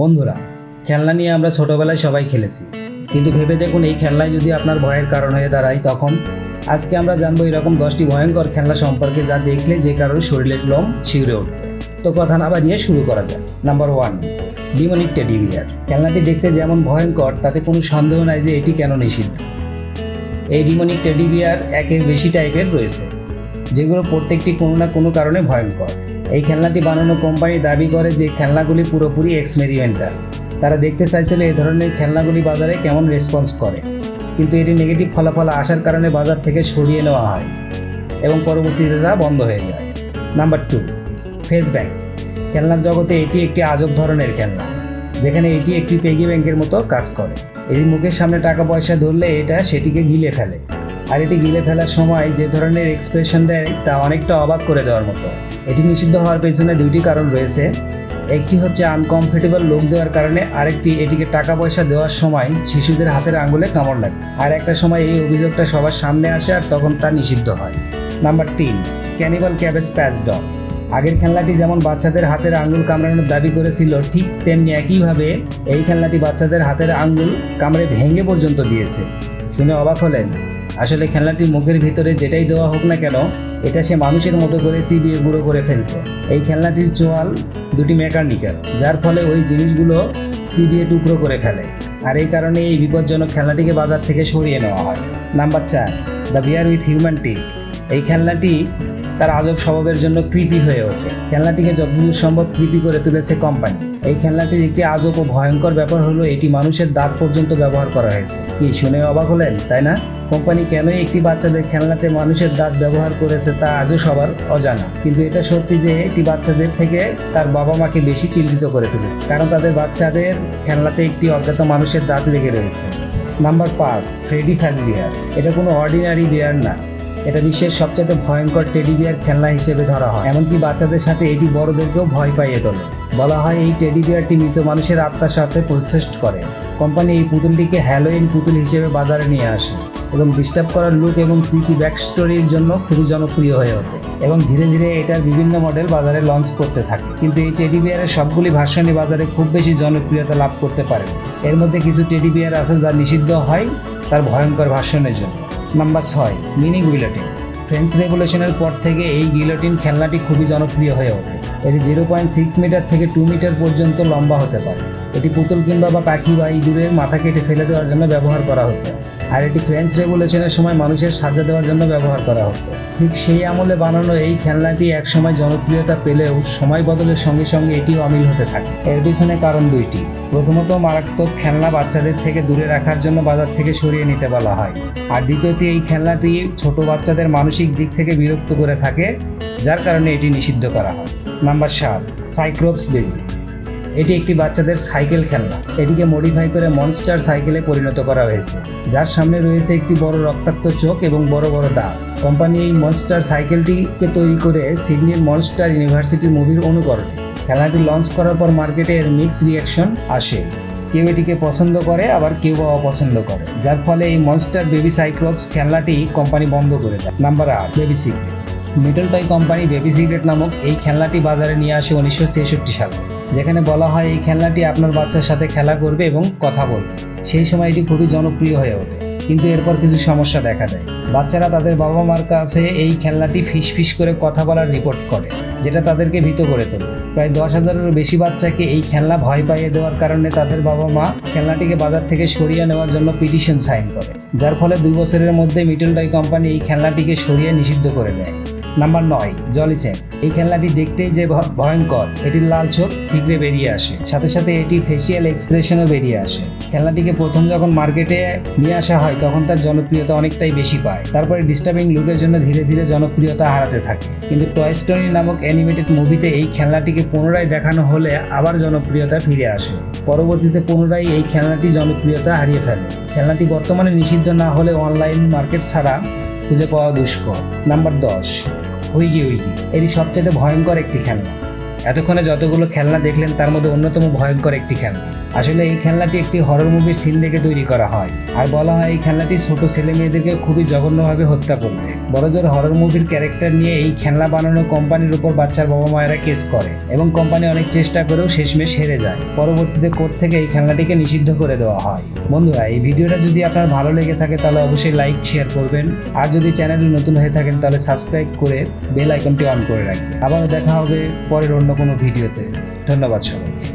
বন্ধুরা, খেলনা নিয়ে আমরা ছোটবেলায় সবাই খেলেছি। কিন্তু ভেবে দেখুন, এই খেলনায় যদি আপনার ভয়ের কারণ হয়ে দাঁড়ায়, তখন আজকে আমরা জানব এরকম দশটি ভয়ঙ্কর খেলনা সম্পর্কে যা দেখলে যে কারোর শরীরের লোম শিউরে উঠবে। তো কথা না বানিয়ে শুরু করা যাক। Number one demonic teddy bear খেলনাটি দেখতে যেমন ভয়ঙ্কর, তাতে কোনো সন্দেহ নাই যে এটি কেন নিষিদ্ধ। এই ডিমনিক টেডি বিয়ার একের বেশি টাইপের রয়েছে, যেগুলো প্রত্যেকটি কোনো না কোনো কারণে ভয়ঙ্কর। এই খেলনাটি বানানো কোম্পানি দাবি করে যে খেলনাগুলি পুরোপুরি এক্সপেরিমেন্টাল তারা দেখতে চাইছিল এই ধরনের খেলনাগুলি বাজারে কেমন রেসপন্স করে। কিন্তু এটি নেগেটিভ ফলাফল আসার কারণে বাজার থেকে সরিয়ে নেওয়া হয় এবং পরবর্তীতে তা বন্ধ হয়ে যায়। নাম্বার টু ফেস ব্যাংক খেলনার জগতে এটি একটি আজব ধরনের খেলনা। যেখানে এটি একটি পেগি ব্যাংকের মতো কাজ করে। এটি মুখের সামনে টাকা পয়সা ধরলে এটা সেটিকে গিলে ফেলে। আর এটি গিলে ফেলার সময় যে ধরনের এক্সপ্রেশন দেয় তা অনেকটা অবাক করে দেওয়ার মতো। এটি নিষিদ্ধ হওয়ার পেছনে দুইটি কারণ রয়েছে। একটি হচ্ছে আনকমফোর্টেবল লোক দেওয়ার কারণে, আরেকটি এটিকে টাকা পয়সা দেওয়ার সময় শিশুদের হাতের আঙুলে কামড় লাগে। আর একটা সময় এই অভিযোগটা সবার সামনে আসে আর তখন তা নিষিদ্ধ হয়। নাম্বার তিন ক্যানিবাল ক্যাবেজ প্যাচ ডগ আগের খেলনাটি যেমন বাচ্চাদের হাতের আঙুল কামড়ানোর দাবি করেছিল, ঠিক তেমনি একইভাবে এই খেলনাটি বাচ্চাদের হাতের আঙ্গুল কামড়ে ভেঙে পর্যন্ত দিয়েছে। শুনে অবাক হলেন। আসলে খেলনাটি মুখের ভিতরে যেটাই দেওয়া হোক না কেন, এটা সে মানুষের মতো করে চিবিয়ে গুঁড়ো করে ফেলতো। এই খেলনাটির চোয়াল দুটি মেকানিক্যাল, যার ফলে ওই জিনিসগুলো চিবিয়ে টুকরো করে ফেলে। আর এই কারণে এই বিপজ্জনক খেলনাটিকে বাজার থেকে সরিয়ে নেওয়া হয়। নাম্বার চার, the bear with human teeth এই খেলনাটি তার আজব স্বভাবের জন্য কৃপি হয়ে ওঠে। খেলনাটিকে যতদূর সম্ভব কৃপি করে তুলেছে কোম্পানি। এই খেলনাটির একটি আজব ও ভয়ঙ্কর ব্যাপার হলো এটি মানুষের দাঁত পর্যন্ত ব্যবহার করা হয়েছে। কি শুনে অবাক হলেন, তাই না? কোম্পানি কেনই একটি বাচ্চাদের খেলনাতে মানুষের দাঁত ব্যবহার করেছে তা আজও সবার অজানা। কিন্তু এটা সত্যি যে এটি বাচ্চাদের থেকে তার বাবা মাকে বেশি চিন্তিত করে তুলেছে। কারণ তাদের বাচ্চাদের খেলনাতে একটি অজ্ঞাত মানুষের দাঁত লেগে রয়েছে। নাম্বার পাঁচ, ফ্রেডি ফ্যাজ বিয়ার এটা কোনো অর্ডিনারি বিয়ার না। এটা বিশ্বের সবচেয়ে ভয়ঙ্কর টেডি বিয়ার খেলনা হিসেবে ধরা হয়। এমনকি বাচ্চাদের সাথে এটি বড়দেরকেও ভয় পাইয়ে তোলে। বলা হয় এই টেডি বিয়ারটি মৃত মানুষের আত্মার সাথে প্রচেষ্ট করে। কোম্পানি এই পুতুলটিকে হ্যালোইন পুতুল হিসেবে বাজারে নিয়ে আসে এবং ডিস্টার্ব করার লুক এবং প্রীতি ব্যাক স্টোরির জন্য খুবই জনপ্রিয় হয়ে ওঠে এবং ধীরে ধীরে এটার বিভিন্ন মডেল বাজারে লঞ্চ করতে থাকে। কিন্তু এই টেডি বিয়ারের সবগুলি ভার্সনই বাজারে খুব বেশি জনপ্রিয়তা লাভ করতে পারে এর মধ্যে কিছু টেডি বিয়ার আছে যা নিষিদ্ধ হয় তার ভয়ঙ্কর ভার্সনের জন্য। নাম্বার ছয়, মিনি গুইলটিন ফ্রেঞ্চ রেভলিউশনের পর থেকে এই গিলোটিন খেলনাটি খুবই জনপ্রিয় হয়ে ওঠে। এটি জিরো পয়েন্ট সিক্স মিটার থেকে টু মিটার পর্যন্ত লম্বা হতে পারে। এটি পুতুল কিংবা বা পাখি বা ইঁদুরের মাথা কেটে ফেলে দেওয়ার জন্য ব্যবহার করা হতো। আর এটি ফ্রেঞ্চ রেভলিউশনের সময় মানুষের সাজা দেওয়ার জন্য ব্যবহার করা হতো। ঠিক সেই আমলে বানানো এই খেলনাটি একসময় জনপ্রিয়তা পেলেও সময় বদলের সঙ্গে সঙ্গে এটিও অমিল হতে থাকে। এর পিছনে কারণ দুইটি। প্রথমত, মারাত্মক খেলনা বাচ্চাদের থেকে দূরে রাখার জন্য বাজার থেকে সরিয়ে নিতে বলা হয়। আর দ্বিতীয়ত, এই খেলনাটি ছোট বাচ্চাদের মানসিক দিক থেকে বিরক্ত করে থাকে, যার কারণে এটি নিষিদ্ধ করা হয়। নাম্বার সাত সাইক্লোপস বেবি এটি একটি বাচ্চাদের সাইকেল খেলনা। এটিকে মডিফাই করে মনস্টার সাইকেলে পরিণত করা হয়েছে। যার সামনে রয়েছে একটি বড় রক্তাক্ত চোখ এবং বড় বড় দাঁত। কোম্পানি এই মনস্টার সাইকেলটিকে তৈরি করে সিডনির মনস্টার ইউনিভার্সিটি মুভির অনুকরণ। খেলনাটি লঞ্চ করার পর মার্কেটে এর মিক্স রিয়াকশন আসে। কেউ এটিকে পছন্দ করে, আবার কেউ বা অপছন্দ করে। যার ফলে এই মনস্টার বেবি সাইক্লোপস খেলনাটি কোম্পানি বন্ধ করে দেয়। নাম্বার আট, baby secret. Mattel toy company baby secret নামক এই খেলনাটি বাজারে নিয়ে আসে উনিশশো ছেষট্টি সালে। যেখানে বলা হয় এই খেলনাটি আপনার বাচ্চার সাথে খেলা করবে এবং কথা বলবে। সেই সময় এটি খুবই জনপ্রিয় হয়ে ওঠে। কিন্তু এরপর কিছু সমস্যা দেখা দেয়। বাচ্চারা তাদের বাবা মার কাছে এই খেলনাটি ফিস ফিস করে কথা বলার রিপোর্ট করে, যেটা তাদেরকে ভীত করে তোলে। প্রায় দশ হাজারেরও বেশি বাচ্চাকে এই খেলনা ভয় পাইয়ে দেওয়ার কারণে তাদের বাবা মা খেলনাটিকে বাজার থেকে সরিয়ে নেওয়ার জন্য পিটিশন সাইন করে, যার ফলে দুই বছরের মধ্যে মিডল টয় কোম্পানি এই খেলনাটিকে সরিয়ে নিষিদ্ধ করে দেয়। নাম্বার নয় জলি চ্যান এই খেলনাটি দেখতেই যে ভয়ঙ্কর। এটির লাল চোখ ঠিকরে বেরিয়ে আসে। সাথে সাথে এটি ফেসিয়াল এক্সপ্রেশনও বেরিয়ে আসে। খেলনাটিকে প্রথম যখন মার্কেটে নিয়ে আসা হয়, তখন তার জনপ্রিয়তা অনেকটাই বেশি পায়। তারপরে ডিস্টার্বিং লুকের জন্য ধীরে ধীরে জনপ্রিয়তা হারাতে থাকে। কিন্তু টয় স্টোরি নামক অ্যানিমেটেড মুভিতে এই খেলনাটিকে পুনরায় দেখানো হলে আবার জনপ্রিয়তা ফিরে আসে। পরবর্তীতে পুনরায় এই খেলনাটি জনপ্রিয়তা হারিয়ে ফেলে। খেলনাটি বর্তমানে নিষিদ্ধ না হলে অনলাইন মার্কেট ছাড়া খুঁজে পাওয়া দুষ্কর। নাম্বার দশ উইগি উইগি এটি সবচেয়ে ভয়ঙ্কর একটি খেলনা। এতক্ষণে যতগুলো খেলনা দেখলেন, তার মধ্যে অন্যতম ভয়ঙ্কর একটি খেলনা। আসলে এই খেলনাটি একটি হরর মুভির সিন দেখে তৈরি করা হয়। আর বলা হয় এই খেলনাটি ছোট ছেলে মেয়েদেরকে খুবই জঘন্যভাবে হত্যা করবে। বড়দের হরর মুভির ক্যারেক্টার নিয়ে এই খেলনা বানানো কোম্পানির উপর বাচ্চার বাবা মায়েরা কেস করে এবং কোম্পানি অনেক চেষ্টা করেও শেষমেশ হেরে যায়। পরবর্তীতে কোর্ট থেকে এই খেলনাটিকে নিষিদ্ধ করে দেওয়া হয়। বন্ধুরা, এই ভিডিওটা যদি আপনার ভালো লেগে থাকে, তাহলে অবশ্যই লাইক শেয়ার করবেন। আর যদি চ্যানেলে নতুন হয়ে থাকেন, তাহলে সাবস্ক্রাইব করে বেল আইকনটি অন করে রাখবেন। আবারও দেখা হবে পরের অন্য কোনো ভিডিওতে। ধন্যবাদ সবাই